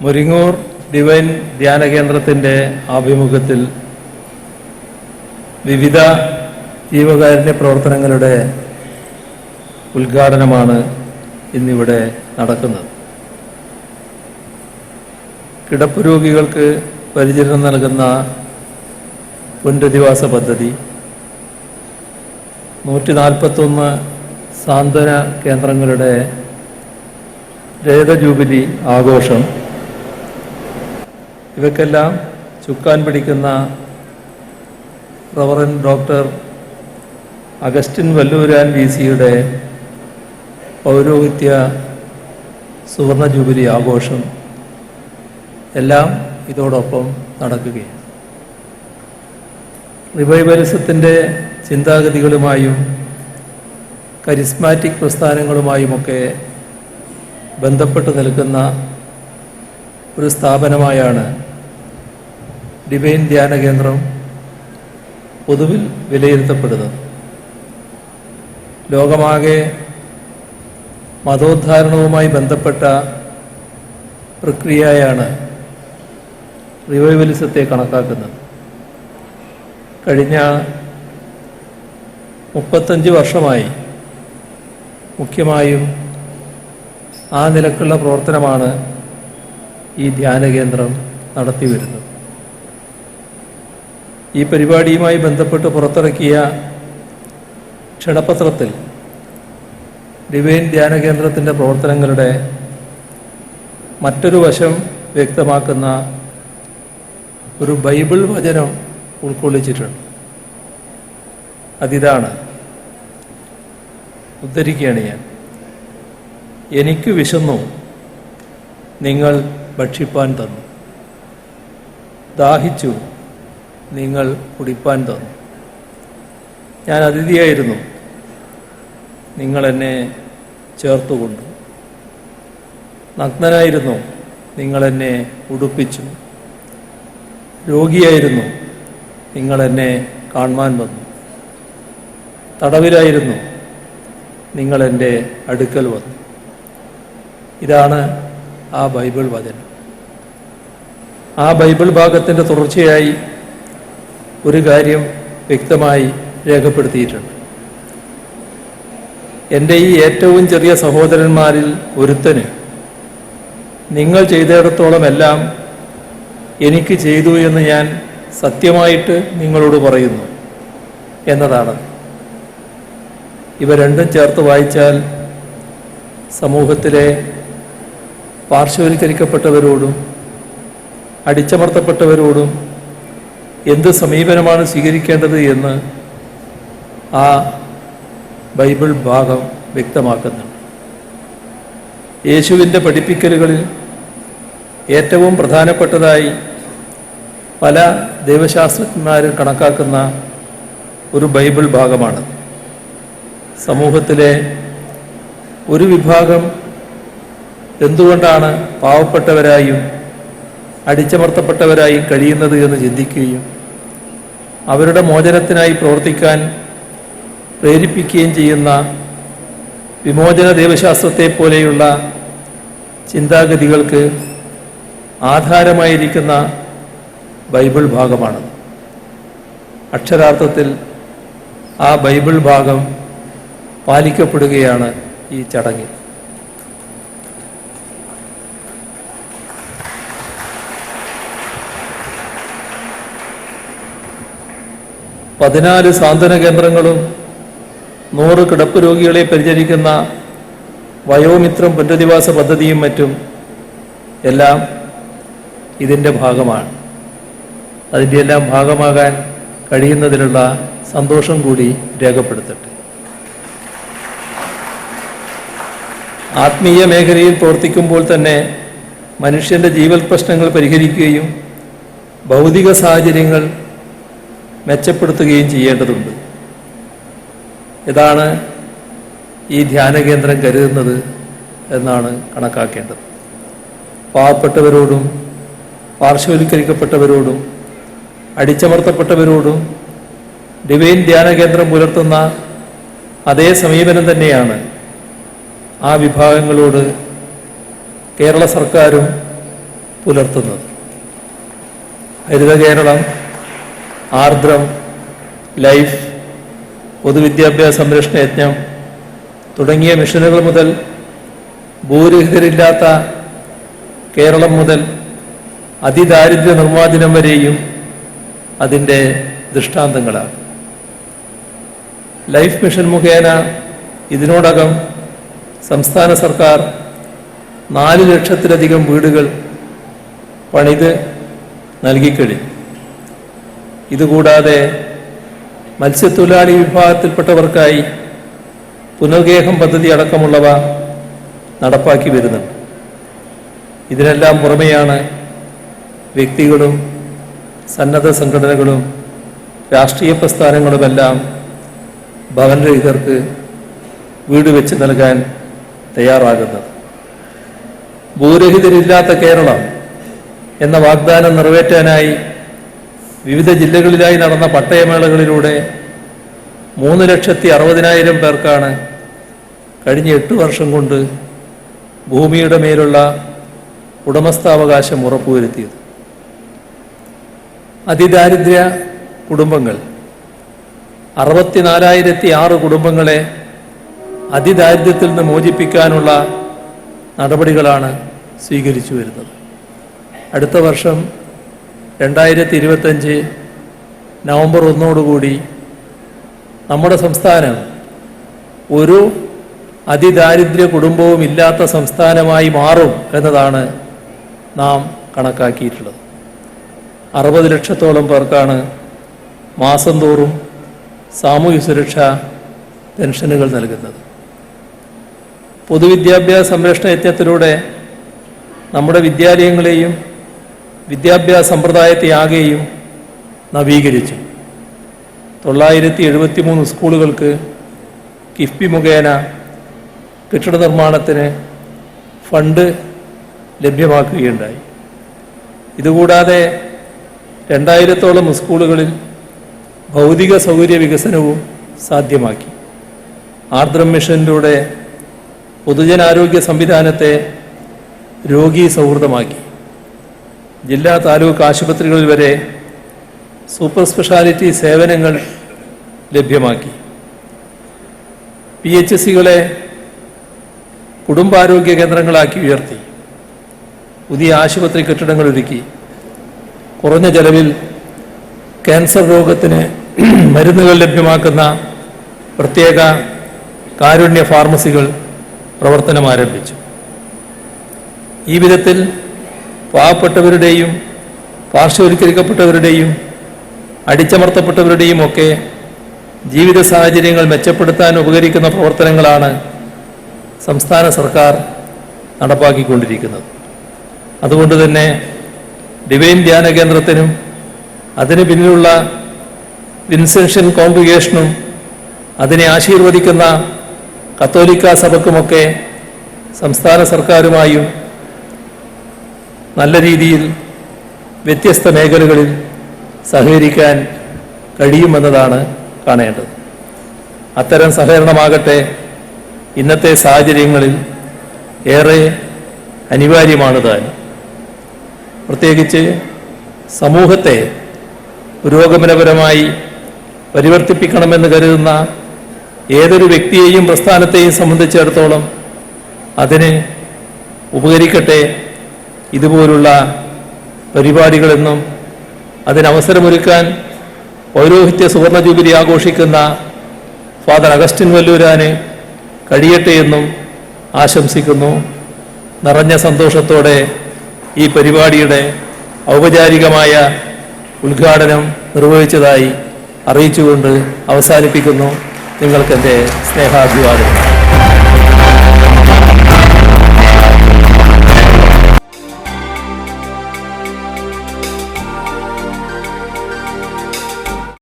Muringoor divine ധ്യാന കേന്ദ്രത്തിന്റെ ആഭിമുഖ്യത്തിൽ വിവിധ ജീവകാരുണ്യ പ്രവർത്തനങ്ങളുടെ ഉദ്ഘാടനമാണ് ഇന്നിവിടെ നടക്കുന്നത്. കിടപ്പ് രോഗികൾക്ക് പരിചരണം നൽകുന്ന പുനരധിവാസ പദ്ധതി നൂറ്റി നാൽപ്പത്തൊന്ന് സാന്ത്വന കേന്ദ്രങ്ങളുടെ രജത ജൂബിലി ആഘോഷം ഇവയ്ക്കെല്ലാം ചുക്കാൻ പിടിക്കുന്ന reverend doctor Augustine Vallooran V സിയുടെ പൗരോഹിത്യ സുവർണ ജൂബിലി ആഘോഷം എല്ലാം ഇതോടൊപ്പം നടക്കുകയാണ്. റിവൈവലിസത്തിന്റെ ചിന്താഗതികളുമായും കരിസ്മാറ്റിക് പ്രസ്ഥാനങ്ങളുമായുമൊക്കെ ബന്ധപ്പെട്ട് നിൽക്കുന്ന ഒരു സ്ഥാപനമായാണ് ഡിവൈൻ ധ്യാന കേന്ദ്രം പൊതുവിൽ വിലയിരുത്തപ്പെടുന്നത് ലോകമാകെ മതോദ്ധാരണവുമായി ബന്ധപ്പെട്ട പ്രക്രിയയാണ് റിവൈവലിസത്തെ കണക്കാക്കുന്നത്. കഴിഞ്ഞ മുപ്പത്തഞ്ച് വർഷമായി മുഖ്യമായും ആ നിലക്കുള്ള പ്രവർത്തനമാണ് ഈ ധ്യാന കേന്ദ്രം നടത്തി വരുന്നത് ഈ പരിപാടിയുമായി ബന്ധപ്പെട്ട് പുറത്തിറക്കിയ ക്ഷണപത്രത്തിൽ ഡിവൈൻ ധ്യാന കേന്ദ്രത്തിന്റെ പ്രവർത്തനങ്ങളുടെ മറ്റൊരു വശം വ്യക്തമാക്കുന്ന ഒരു ബൈബിൾ വചനം ഉൾക്കൊള്ളിച്ചിട്ടുണ്ട്. അതിതാണ് ഉദ്ധരിക്കുകയാണ് ഞാൻ. എനിക്ക് വിശന്നു നിങ്ങൾ ഭക്ഷിപ്പാൻ തന്നു. ദാഹിച്ചു. നിങ്ങൾ കുടിപ്പാൻ തന്നു. ഞാൻ അതിഥിയായിരുന്നു. നിങ്ങൾ എന്നെ ചേർത്തുകൊണ്ടു. നഗ്നനായിരുന്നു. നിങ്ങൾ എന്നെ ഉടുപ്പിച്ചു. രോഗിയായിരുന്നു. നിങ്ങൾ എന്നെ കാണുവാൻ വന്നു. തടവിലായിരുന്നു. നിങ്ങൾ എന്റെ അടുക്കൽ വന്നു. ഇതാണ് ആ ബൈബിൾ വചനം. ആ ബൈബിൾ ഭാഗത്തിന്റെ തുടർച്ചയായി ഒരു കാര്യം വ്യക്തമായി രേഖപ്പെടുത്തിയിട്ടുണ്ട്. എന്റെ ഈ ഏറ്റവും ചെറിയ സഹോദരന്മാരിൽ ഒരുത്തന് നിങ്ങൾ ചെയ്തിടത്തോളം എല്ലാം എനിക്ക് ചെയ്തു എന്ന് ഞാൻ സത്യമായിട്ട് നിങ്ങളോട് പറയുന്നു എന്നതാണ്. ഇവ രണ്ടും ചേർത്ത് വായിച്ചാൽ സമൂഹത്തിലെ പാർശ്വവൽക്കരിക്കപ്പെട്ടവരോടും അടിച്ചമർത്തപ്പെട്ടവരോടും എന്ത് സമീപനമാണ് സ്വീകരിക്കേണ്ടത് എന്ന് ആ ബൈബിൾ ഭാഗം വ്യക്തമാക്കുന്നുണ്ട്. യേശുവിന്റെ പഠിപ്പിക്കലുകളിൽ ഏറ്റവും പ്രധാനപ്പെട്ടതായി പല ദൈവശാസ്ത്രജ്ഞന്മാരും കണക്കാക്കുന്ന ഒരു ബൈബിൾ ഭാഗമാണ്. സമൂഹത്തിലെ ഒരു വിഭാഗം എന്തുകൊണ്ടാണ് പാവപ്പെട്ടവരായും അടിച്ചമർത്തപ്പെട്ടവരായും കഴിയുന്നത് എന്ന് ചിന്തിക്കുകയും അവരുടെ മോചനത്തിനായി പ്രവർത്തിക്കാൻ പ്രേരിപ്പിക്കുകയും ചെയ്യുന്ന വിമോചന ദൈവശാസ്ത്രത്തെ പോലെയുള്ള ചിന്താഗതികൾക്ക് ആധാരമായിരിക്കുന്ന ബൈബിൾ ഭാഗമാണ്. അക്ഷരാർത്ഥത്തിൽ ആ ബൈബിൾ ഭാഗം പാലിക്കപ്പെടുകയാണ് ഈ ചടങ്ങിൽ. പതിനാല് സാന്ത്വന കേന്ദ്രങ്ങളും നൂറ് കിടപ്പ് രോഗികളെ പരിചരിക്കുന്ന വയോമിത്രം പുനരധിവാസ പദ്ധതിയും മറ്റും എല്ലാം ഇതിന്റെ ഭാഗമാണ്. അതിന്റെ എല്ലാം ഭാഗമാകാൻ കഴിയുന്നതിലുള്ള സന്തോഷം കൂടി രേഖപ്പെടുത്തട്ടെ. ആത്മീയ മേഖലയിൽ പ്രവർത്തിക്കുമ്പോൾ തന്നെ മനുഷ്യന്റെ ജീവൽ പ്രശ്നങ്ങൾ പരിഹരിക്കുകയും ഭൗതിക സാഹചര്യങ്ങൾ മെച്ചപ്പെടുത്തുകയും ചെയ്യേണ്ടതുണ്ട്. ഇതാണ് ഈ ധ്യാന കേന്ദ്രം കരുതുന്നത് എന്നാണ് കണക്കാക്കേണ്ടത്. പാവപ്പെട്ടവരോടും പാർശ്വവൽക്കരിക്കപ്പെട്ടവരോടും അടിച്ചമർത്തപ്പെട്ടവരോടും ഡിവൈൻ ധ്യാന കേന്ദ്രം പുലർത്തുന്ന അതേ സമീപനം തന്നെയാണ് ആ വിഭാഗങ്ങളോട് കേരള സർക്കാരും പുലർത്തുന്നത്. ഹരിത കേരളം ആർദ്രം ലൈഫ് പൊതുവിദ്യാഭ്യാസ സംരക്ഷണ യജ്ഞം തുടങ്ങിയ മിഷനുകൾ മുതൽ ഭൂരഹിതരില്ലാത്ത കേരളം മുതൽ അതിദാരിദ്ര്യ നിർമ്മാർജനം വരെയും അതിന്റെ ദൃഷ്ടാന്തങ്ങളാണ്. ലൈഫ് മിഷൻ മുഖേന ഇതിനോടകം സംസ്ഥാന സർക്കാർ നാല് ലക്ഷത്തിലധികം വീടുകൾ പണിത് നൽകിക്കഴിഞ്ഞു. ഇതുകൂടാതെ മത്സ്യത്തൊഴിലാളി വിഭാഗത്തിൽപ്പെട്ടവർക്കായി പുനർഗേഹം പദ്ധതി അടക്കമുള്ളവ നടപ്പാക്കി വരുന്നുണ്ട്. ഇതിനെല്ലാം പുറമെയാണ് വ്യക്തികളും സന്നദ്ധ സംഘടനകളും രാഷ്ട്രീയ പ്രസ്ഥാനങ്ങളുമെല്ലാം ഭവനരഹിതർക്ക് വീട് വെച്ച് നൽകാൻ തയ്യാറാകുന്നത്. ഭൂരഹിതരില്ലാത്ത കേരളം എന്ന വാഗ്ദാനം നിറവേറ്റാനായി വിവിധ ജില്ലകളിലായി നടന്ന പട്ടയമേളകളിലൂടെ മൂന്ന് ലക്ഷത്തി അറുപതിനായിരം പേർക്കാണ് കഴിഞ്ഞ എട്ട് വർഷം കൊണ്ട് ഭൂമിയുടെ മേലുള്ള ഉടമസ്ഥാവകാശം ഉറപ്പുവരുത്തിയത്. അതിദാരിദ്ര്യ കുടുംബങ്ങൾ. അറുപത്തിനാലായിരത്തി ആറ് കുടുംബങ്ങളെ അതിദാരിദ്ര്യത്തിൽ നിന്ന് മോചിപ്പിക്കാനുള്ള നടപടികളാണ് സ്വീകരിച്ചു വരുന്നത്. അടുത്ത വർഷം രണ്ടായിരത്തി ഇരുപത്തഞ്ച് നവംബർ ഒന്നോടുകൂടി നമ്മുടെ സംസ്ഥാനം ഒരു അതിദാരിദ്ര്യ കുടുംബവും ഇല്ലാത്ത സംസ്ഥാനമായി മാറും എന്നതാണ് നാം കണക്കാക്കിയിട്ടുള്ളത്. അറുപത് ലക്ഷത്തോളം പേർക്കാണ് മാസം തോറും സാമൂഹ്യ സുരക്ഷാ പെൻഷനുകൾ നൽകുന്നത്. പൊതുവിദ്യാഭ്യാസ സംരക്ഷണ യജ്ഞത്തിലൂടെ നമ്മുടെ വിദ്യാലയങ്ങളെയും വിദ്യാഭ്യാസ സമ്പ്രദായത്തെ ആകെയും നവീകരിച്ചു. തൊള്ളായിരത്തി എഴുപത്തി മൂന്ന് സ്കൂളുകൾക്ക് കിഫ്ബി മുഖേന കെട്ടിട നിർമ്മാണത്തിന് ഫണ്ട് ലഭ്യമാക്കുകയുണ്ടായി. ഇതുകൂടാതെ രണ്ടായിരത്തോളം സ്കൂളുകളിൽ ഭൗതിക സൗകര്യ വികസനവും സാധ്യമാക്കി. ആർദ്രം മിഷനിലൂടെ പൊതുജനാരോഗ്യ സംവിധാനത്തെ രോഗീ സൗഹൃദമാക്കി. ജില്ലാ താലൂക്ക് ആശുപത്രികളിൽ വരെ സൂപ്പർ സ്പെഷ്യാലിറ്റി സേവനങ്ങൾ ലഭ്യമാക്കി. പി എച്ച് സികളെ കുടുംബാരോഗ്യ കേന്ദ്രങ്ങളാക്കി ഉയർത്തി. പുതിയ ആശുപത്രി കെട്ടിടങ്ങൾ ഒരുക്കി. കുറഞ്ഞ ചെലവിൽ ക്യാൻസർ രോഗത്തിന് മരുന്നുകൾ ലഭ്യമാക്കുന്ന പ്രത്യേക കാരുണ്യ ഫാർമസികൾ പ്രവർത്തനം ആരംഭിച്ചു ഈ വിധത്തിൽ പാവപ്പെട്ടവരുടെയും പാർശ്വവൽക്കരിക്കപ്പെട്ടവരുടെയും അടിച്ചമർത്തപ്പെട്ടവരുടെയും ഒക്കെ ജീവിത സാഹചര്യങ്ങൾ മെച്ചപ്പെടുത്താൻ ഉപകരിക്കുന്ന പ്രവർത്തനങ്ങളാണ് സംസ്ഥാന സർക്കാർ നടപ്പാക്കിക്കൊണ്ടിരിക്കുന്നത്. അതുകൊണ്ട് തന്നെ ഡിവൈൻ ധ്യാന കേന്ദ്രത്തിനും അതിന് പിന്നിലുള്ള വിൻസെൻഷൻ കോൺഗ്രിഗേഷനും അതിനെ ആശീർവദിക്കുന്ന കത്തോലിക്ക സഭക്കുമൊക്കെ സംസ്ഥാന സർക്കാരുമായും നല്ല രീതിയിൽ വ്യത്യസ്ത മേഖലകളിൽ സഹകരിക്കാൻ കഴിയുമെന്നതാണ് കാണേണ്ടത്. അത്തരം സഹകരണമാകട്ടെ ഇന്നത്തെ സാഹചര്യങ്ങളിൽ ഏറെ അനിവാര്യമാണ് താൻ. പ്രത്യേകിച്ച് സമൂഹത്തെ പുരോഗമനപരമായി പരിവർത്തിപ്പിക്കണമെന്ന് കരുതുന്ന ഏതൊരു വ്യക്തിയെയും പ്രസ്ഥാനത്തെയും സംബന്ധിച്ചിടത്തോളം അതിന് ഉപകരിക്കട്ടെ ഇതുപോലുള്ള പരിപാടികളെന്നും അതിനവസരമൊരുക്കാൻ പൗരോഹിത്യ സുവർണ ജൂബിലി ആഘോഷിക്കുന്ന ഫാദർ അഗസ്റ്റിൻ വല്ലൂരാന് കഴിയട്ടെ എന്നും ആശംസിക്കുന്നു. നിറഞ്ഞ സന്തോഷത്തോടെ ഈ പരിപാടിയുടെ ഔപചാരികമായ ഉദ്ഘാടനം നിർവഹിച്ചതായി അറിയിച്ചുകൊണ്ട് അവസാനിപ്പിക്കുന്നു. നിങ്ങൾക്കെന്റെ സ്നേഹാഭിവാദനം